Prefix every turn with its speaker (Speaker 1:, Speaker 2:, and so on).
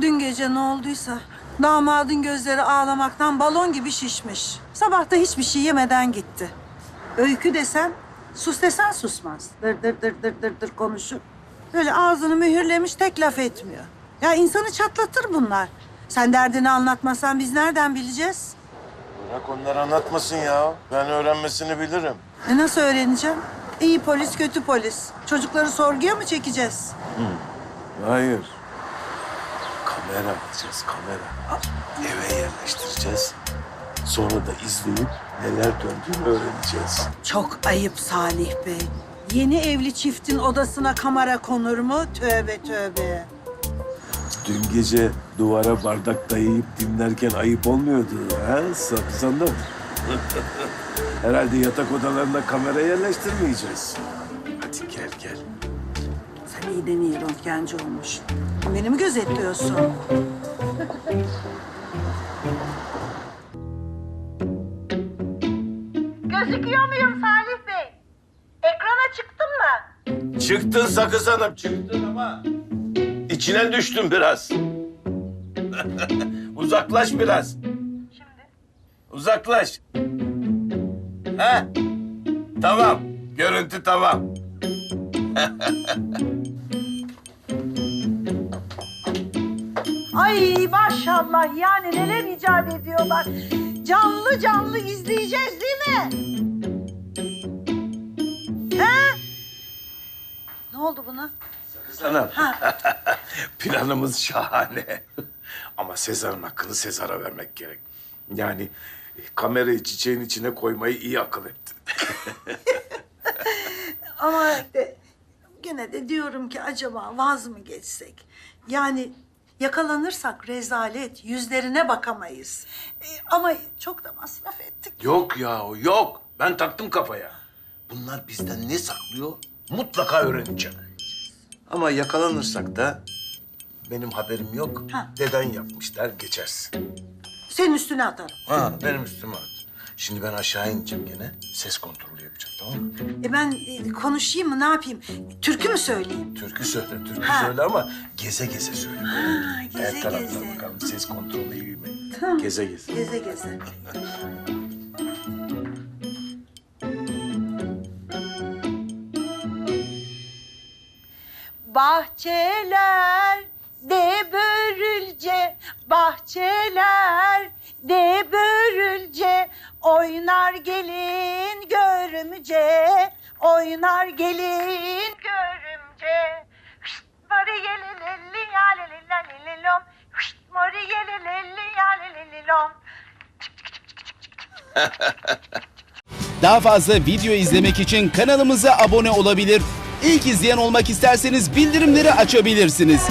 Speaker 1: Dün gece ne olduysa damadın gözleri ağlamaktan balon gibi şişmiş. Sabah da hiçbir şey yemeden gitti. Öykü desen, sus desen susmaz. Dır dır dır dır dır dır konuşur. Böyle ağzını mühürlemiş tek laf etmiyor. Ya insanı çatlatır bunlar. Sen derdini anlatmasan biz nereden bileceğiz?
Speaker 2: Bırak onları anlatmasın ya. Ben öğrenmesini bilirim.
Speaker 1: E nasıl öğreneceğim? İyi polis, kötü polis. Çocukları sorguya mı çekeceğiz?
Speaker 2: Hayır. Kamera alacağız, kamera. Eve yerleştireceğiz. Sonra da izleyip neler döndüğünü öğreneceğiz.
Speaker 1: Çok ayıp Salih Bey. Yeni evli çiftin odasına kamera konur mu? Tövbe tövbe.
Speaker 2: Dün gece duvara bardak dayayıp dinlerken ayıp olmuyordu. Ha? Sakız Hanım. Herhalde yatak odalarına kamera yerleştirmeyeceğiz. Hadi gel gel.
Speaker 1: Sen iyi röntgenci olmuş? Beni mi gözetliyorsun? Gözüküyor muyum Salih Bey? Ekrana çıktın mı?
Speaker 2: Çıktın Sakız Hanım, çıktın ama içine düştün biraz. Uzaklaş biraz.
Speaker 1: Şimdi.
Speaker 2: Uzaklaş. Ha? Tamam. Görüntü tamam.
Speaker 1: maşallah yani neler icat ediyorlar. Canlı canlı izleyeceğiz değil mi? He? Ne oldu buna?
Speaker 2: Hanım. Planımız şahane. Ama Sezar'ın hakkını Sezar'a vermek gerek. Yani kamerayı çiçeğin içine koymayı iyi akıl ettin.
Speaker 1: Ama de, gene de diyorum ki acaba vaz mı geçsek? Yani yakalanırsak rezalet, yüzlerine bakamayız. E, ama çok da masraf ettik.
Speaker 2: Yok ya yok. Ben taktım kafaya. Bunlar bizden ne saklıyor? Mutlaka öğreneceğim. Ama yakalanırsak da benim haberim yok.
Speaker 1: Ha.
Speaker 2: Deden yapmış der geçersin.
Speaker 1: Senin üstüne atarım.
Speaker 2: Ha benim üstüme at. Şimdi ben aşağı ineceğim gene. Ses kontrolü yapacağım tamam mı?
Speaker 1: E ben e, konuşayım mı ne yapayım? Türkü mü söyleyeyim?
Speaker 2: Türkü söyle, türkü
Speaker 1: Ha.
Speaker 2: söyle ama geze geze söyle.
Speaker 1: Ha, geze
Speaker 2: Her taraftan
Speaker 1: geze.
Speaker 2: bakalım ses kontrolü iyi mi?
Speaker 1: Tamam.
Speaker 2: Geze geze.
Speaker 1: Geze geze. Bahçeler de börülce, bahçeler de börülce, oynar gelin görümce, oynar gelin görümce. Hışt, Mari yeli lelli ya leli la leli lom, hışt, mari yeli lelli ya leli lom.
Speaker 3: Daha fazla video izlemek için kanalımıza abone olabilir. İlk izleyen olmak isterseniz bildirimleri açabilirsiniz.